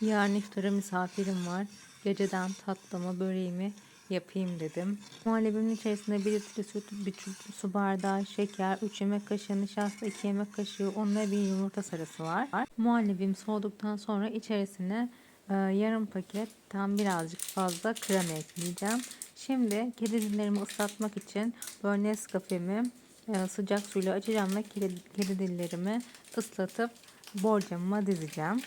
Yarın iftara misafirim var. Geceden tatlımı, böreğimi yapayım dedim. Muhallebimin içerisinde 1 litre süt, 1 su bardağı şeker, 3 yemek kaşığı nişasta, 2 yemek kaşığı un ve 1 yumurta sarısı var. Muhallebim soğuduktan sonra içerisine e, yarım paketten birazcık fazla krema ekleyeceğim. Şimdi kedi ıslatmak için böyle Nescafe'mi e, sıcak suyla açacağım ve kedi, kedi dillerimi ıslatıp borcamıma dizeceğim.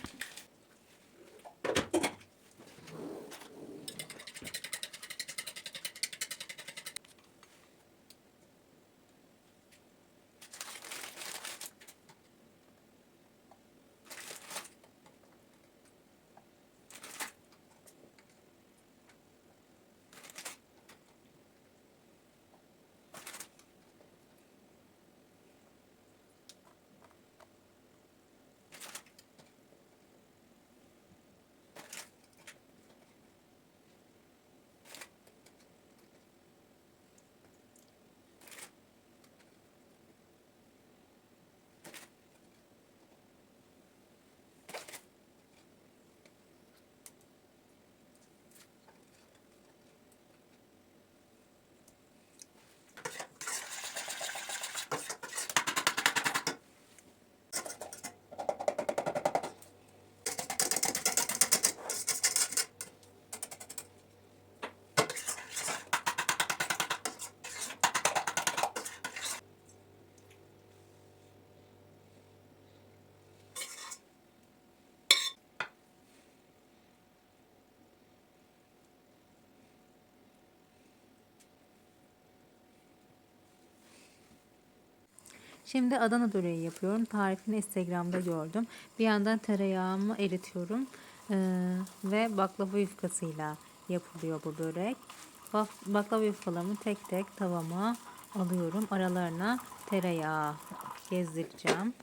Şimdi Adana böreği yapıyorum. Tarifini Instagram'da gördüm. Bir yandan tereyağımı eritiyorum. Ee, ve baklava yufkasıyla yapılıyor bu börek. Baklava yufkalarımı tek tek tavama alıyorum. Aralarına tereyağı gezdireceğim.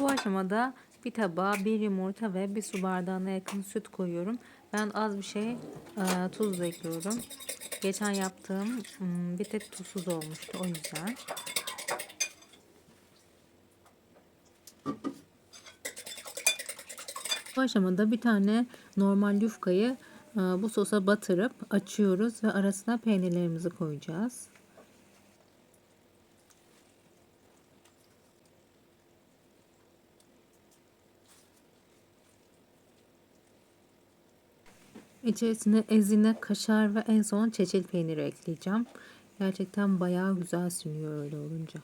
Bu aşamada bir tabağa bir yumurta ve bir su bardağına yakın süt koyuyorum. Ben az bir şey e, tuz da ekliyorum. Geçen yaptığım hmm, bir tek tuzsuz olmuştu o yüzden. Bu aşamada bir tane normal yufkayı e, bu sosa batırıp açıyoruz ve arasına peynirlerimizi koyacağız. İçerisine ezine, kaşar ve en son çeçil peyniri ekleyeceğim. Gerçekten bayağı güzel sünüyor öyle olunca.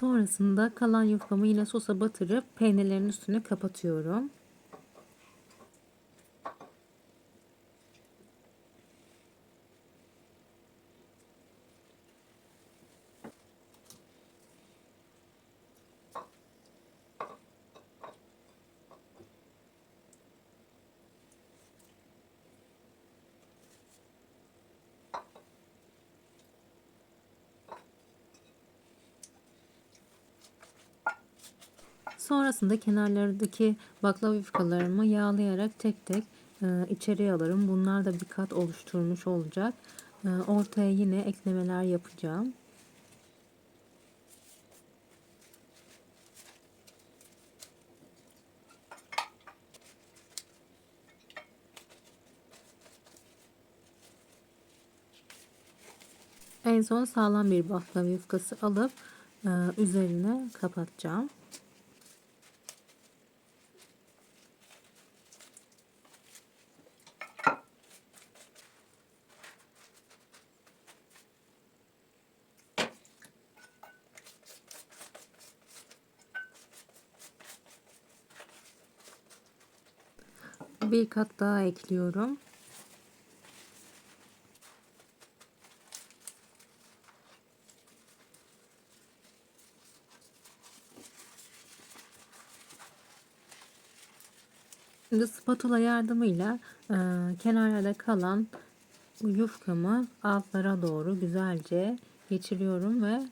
Sonrasında kalan yufkamı yine sosa batırıp peynirlerin üstünü kapatıyorum. Sonrasında kenarlardaki baklava yufkalarımı yağlayarak tek tek e, içeriye alırım. Bunlar da bir kat oluşturmuş olacak. E, ortaya yine eklemeler yapacağım. En son sağlam bir baklava yufkası alıp e, üzerine kapatacağım. Bir kat daha ekliyorum. Şimdi spatula yardımıyla e, kenarlarda kalan yufkamı altlara doğru güzelce geçiriyorum ve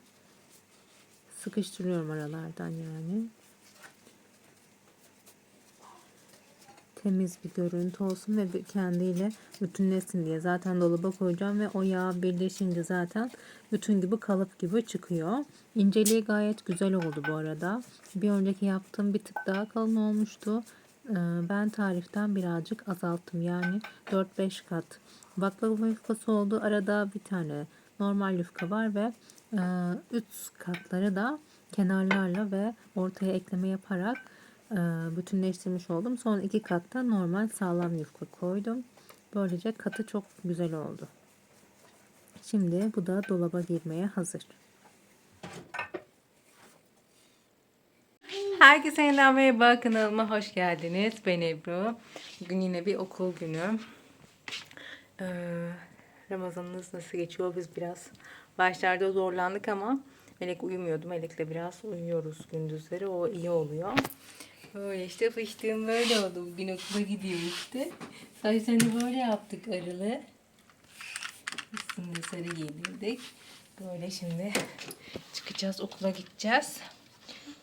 sıkıştırıyorum aralardan yani. Temiz bir görüntü olsun ve kendiyle bütünleşsin diye. Zaten dolaba koyacağım ve o yağ birleşince zaten bütün gibi kalıp gibi çıkıyor. İnceliği gayet güzel oldu bu arada. Bir önceki yaptığım bir tık daha kalın olmuştu. Ee, ben tariften birazcık azalttım. Yani 4-5 kat baklava yufkası oldu. Arada bir tane normal yufka var ve e, üst katları da kenarlarla ve ortaya ekleme yaparak bütünleştirmiş oldum. Son iki katta normal sağlam yufka koydum. Böylece katı çok güzel oldu. Şimdi bu da dolaba girmeye hazır. Herkese yeniden merhaba kanalıma hoş geldiniz. Ben Ebru. Bugün yine bir okul günü. Ee, Ramazanınız nasıl geçiyor? Biz biraz başlarda zorlandık ama Melek uyumuyordu. Melek'le biraz uyuyoruz gündüzleri. O iyi oluyor. Böyle işte fıştığım böyle oldu. Bugün okula gidiyor işte. Saçlarını böyle yaptık arılı. Üstünde sarı giydirdik. Böyle şimdi çıkacağız okula gideceğiz.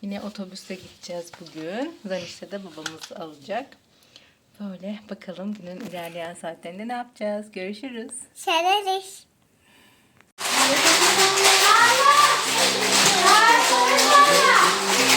Yine otobüste gideceğiz bugün. Zanişte de babamız alacak. Böyle bakalım günün ilerleyen saatlerinde ne yapacağız. Görüşürüz. Şereriz. Dön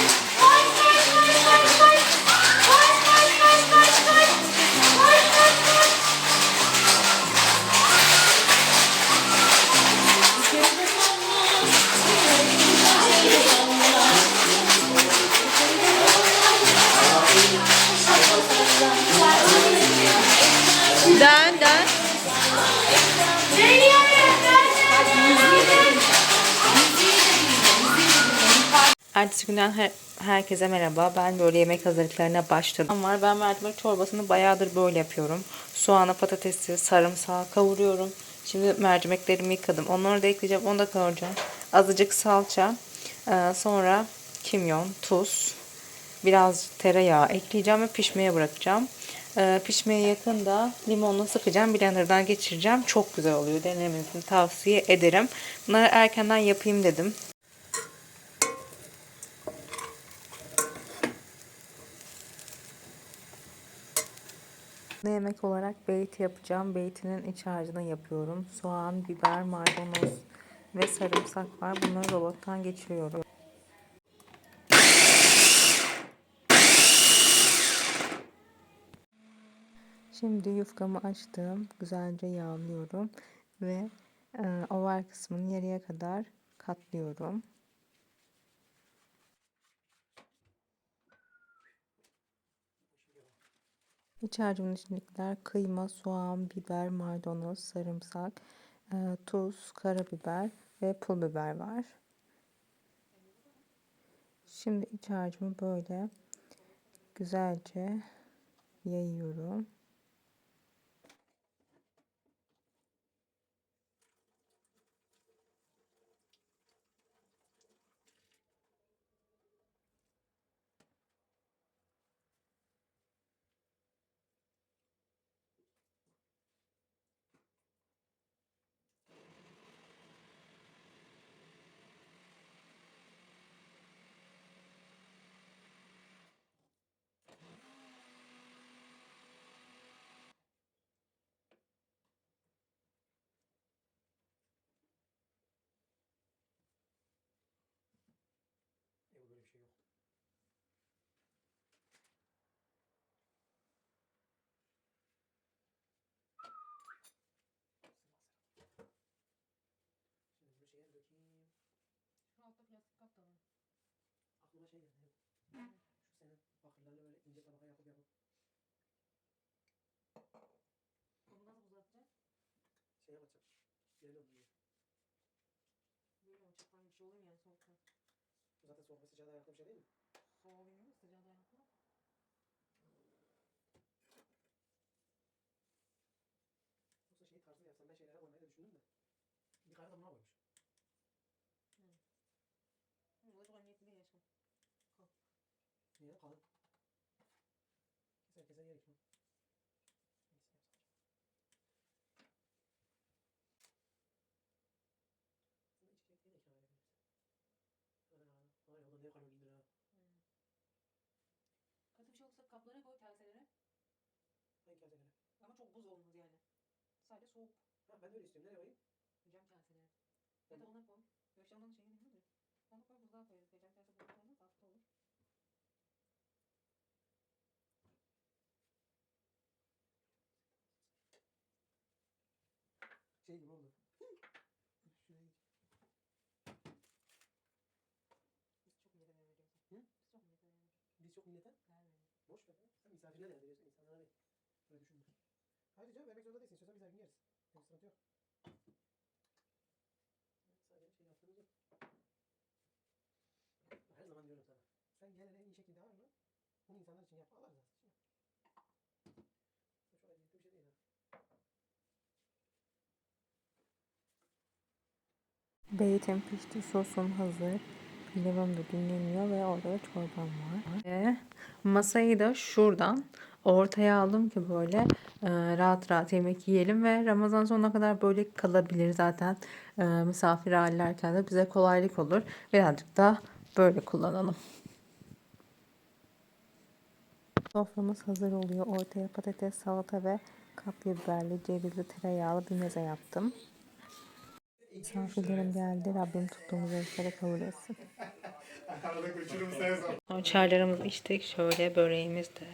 Ertesi günden her, herkese merhaba. Ben böyle yemek hazırlıklarına başladım. Var ben mercimek çorbasını bayağıdır böyle yapıyorum. Soğanı, patatesi, sarımsağı kavuruyorum. Şimdi mercimeklerimi yıkadım. Onları da ekleyeceğim. Onu da kavuracağım. Azıcık salça. Ee, sonra kimyon, tuz, biraz tereyağı ekleyeceğim ve pişmeye bırakacağım. Ee, pişmeye yakın da limonla sıkacağım. Blender'dan geçireceğim. Çok güzel oluyor. Denemenizi tavsiye ederim. Bunları erkenden yapayım dedim. Ne yemek olarak beyti yapacağım. Beytinin iç harcını yapıyorum. Soğan, biber, maydanoz ve sarımsak var. Bunları robottan geçiriyorum. Şimdi yufkamı açtım. Güzelce yağlıyorum ve e, oval kısmını yarıya kadar katlıyorum. İç harcımın içindekiler kıyma, soğan, biber, maydanoz, sarımsak, e, tuz, karabiber ve pul biber var. Şimdi iç harcımı böyle güzelce yayıyorum. Aklıma şey geldi. Şu senin bakırlarla böyle ince tabaka yapıp yapıp Onu nasıl uzatacağız? şey yapacağım. Geri olmuyor. Böyle ama çok bir şey olur mu yani soğukta? Bu zaten soğuk ve sıcağa dayanıklı bir şey değil mi? Soğuğa bilmiyorum da sıcağa dayanıklı. Yoksa şey tarzı yapsam ben şeylere koymayı da düşündüm de. Bir kare de buna koymuş. Hı, o çok niyetli değil aşkım. Niye kalın? Keser keser yer içecek değil de ikram edebiliriz. Ana, ay da ne kaloridir ha. Kötü bir şey olursa kaplara koy kaselere. Hangi kaselere? Ama çok buz olmaz yani. Sadece soğuk. Ha ben öyle istiyorum. Nereye koyayım? Cam kaselere. Ya da ona koy. Yok işte ondan şey değil mi? Onu koy buzluğa koyarız. Cam kase buzluğa koyarız. Tatlı olur. Şey gibi oldu. Şuraya git. Biz çok millete veriyoruz. Hı? Biz çok millete veriyoruz. Millete Vermeyin. boş ver. Sen misafirine de veriyorsun. insanlara değil. Böyle düşünme. Hayır canım vermek zorunda değilsin. İstiyorsan biz her gün yeriz. Bir sıkıntı yok. Sadece şey yaptığımız yok. Her zaman diyorum sana. Sen gel hele en iyi şekilde ayarla. Bunu insanlar için yap. Allah rızası için yap. Bu Çok acayip bir şey değil ha. Beytim pişti, sosum hazır. Pilavım da dinleniyor ve orada da çorbam var. Ve masayı da şuradan ortaya aldım ki böyle e, rahat rahat yemek yiyelim ve Ramazan sonuna kadar böyle kalabilir zaten. E, misafir ağırlarken de bize kolaylık olur. Birazcık da böyle kullanalım. Soframız hazır oluyor. Ortaya patates, salata ve kapya biberli, cevizli, tereyağlı bir meze yaptım. Misafirlerim geldi. Rabbim tuttuğumuz ölçüleri kabul etsin. Sonra Çaylarımızı içtik. Şöyle böreğimiz de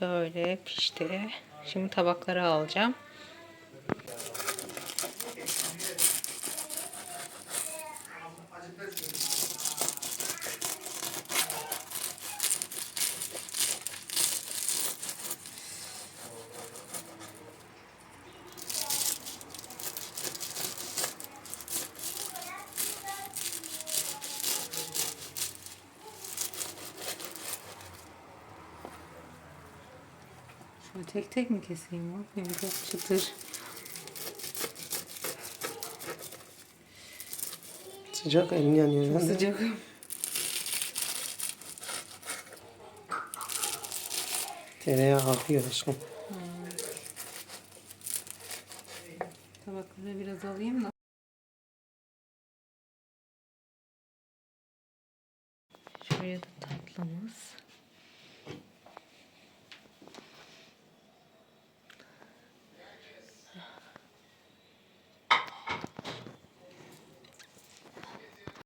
böyle pişti. Şimdi tabaklara alacağım. Şöyle tek tek mi keseyim o? Yani çok çıtır. Sıcak elin yanıyor. Çok sıcak. Tereyağı akıyor aşkım. Tabakları biraz alayım da.